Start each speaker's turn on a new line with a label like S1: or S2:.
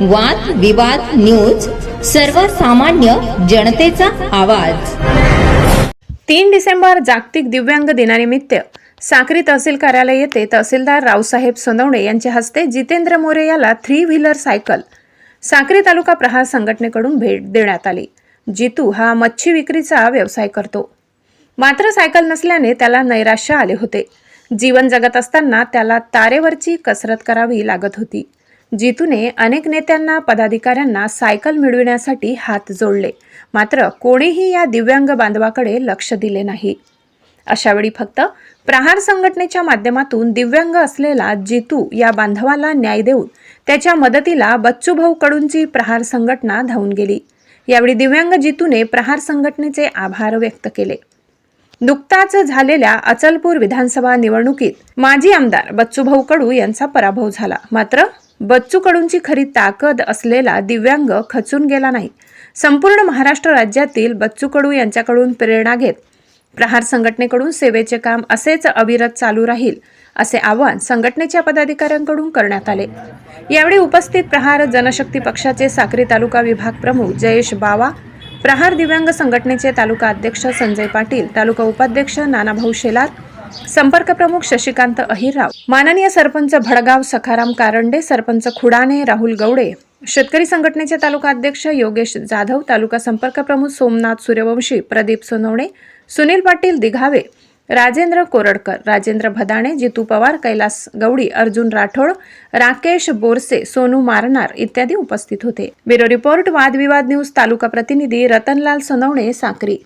S1: वाद विवाद न्यूज सर्वसामान्य जनतेचा आवाज.
S2: तीन डिसेंबर जागतिक दिव्यांग दिनानिमित्त साक्री तहसील कार्यालय येथे तहसीलदार रावसाहेब सोनवणे यांच्या हस्ते जितेंद्र मोरे याला three wheeler cycle Sakri taluka Prahar संघटनेकडून भेट देण्यात आली. जितू हा मच्छी विक्रीचा व्यवसाय करतो. मात्र सायकल नसल्याने त्याला नैराश्य आले होते. जीवन जगत असताना त्याला तारेवरची कसरत करावी लागत होती. जितूने अनेक नेत्यांना पदाधिकाऱ्यांना सायकल मिळविण्यासाठी हात जोडले. मात्र कोणीही या दिव्यांग बांधवाकडे लक्ष दिले नाही. अशावेळी फक्त प्रहार संघटनेच्या माध्यमातून दिव्यांग असलेला जितू या बांधवाला न्याय देऊन त्याच्या मदतीला बच्चूभाऊ कडूंची प्रहार संघटना धावून गेली. यावेळी दिव्यांग जितूने प्रहार संघटनेचे आभार व्यक्त केले. नुकताच झालेल्या अचलपूर विधानसभा निवडणुकीत माजी आमदार बच्चूभाऊ कडू यांचा पराभव झाला. मात्र बच्चू कडूंची खरी ताकद असलेला दिव्यांग खचून गेला नाही. संपूर्ण महाराष्ट्र राज्यातील बच्चू कडू यांच्याकडून प्रेरणा घेत प्रहार संघटनेकडून सेवेचे काम असेच अविरत चालू राहील असे आवाहन संघटनेच्या पदाधिकाऱ्यांकडून करण्यात आले. यावेळी उपस्थित प्रहार जनशक्ती पक्षाचे साक्री तालुका विभाग प्रमुख जयेश बावा प्रहार दिव्यांग संघटनेचे तालुका अध्यक्ष संजय पाटील तालुका उपाध्यक्ष नानाभाऊ शेलार संपर्क प्रमुख शशिकांत अहिरराव. माननीय सरपंच भडगाव सखाराम कारंडे सरपंच खुडाणे राहुल गवडे शेतकरी संघटनेचे तालुका अध्यक्ष योगेश जाधव तालुका संपर्क प्रमुख सोमनाथ सूर्यवंशी प्रदीप सोनवणे सुनील पाटील दिघावे राजेंद्र कोरडकर राजेंद्र भदाणे जितू पवार कैलास गवडी अर्जुन राठोड राकेश बोरसे सोनू मारनार इत्यादी उपस्थित होते. Bureau report Vadvivad news taluka प्रतिनिधी रतनलाल सोनवणे साक्री.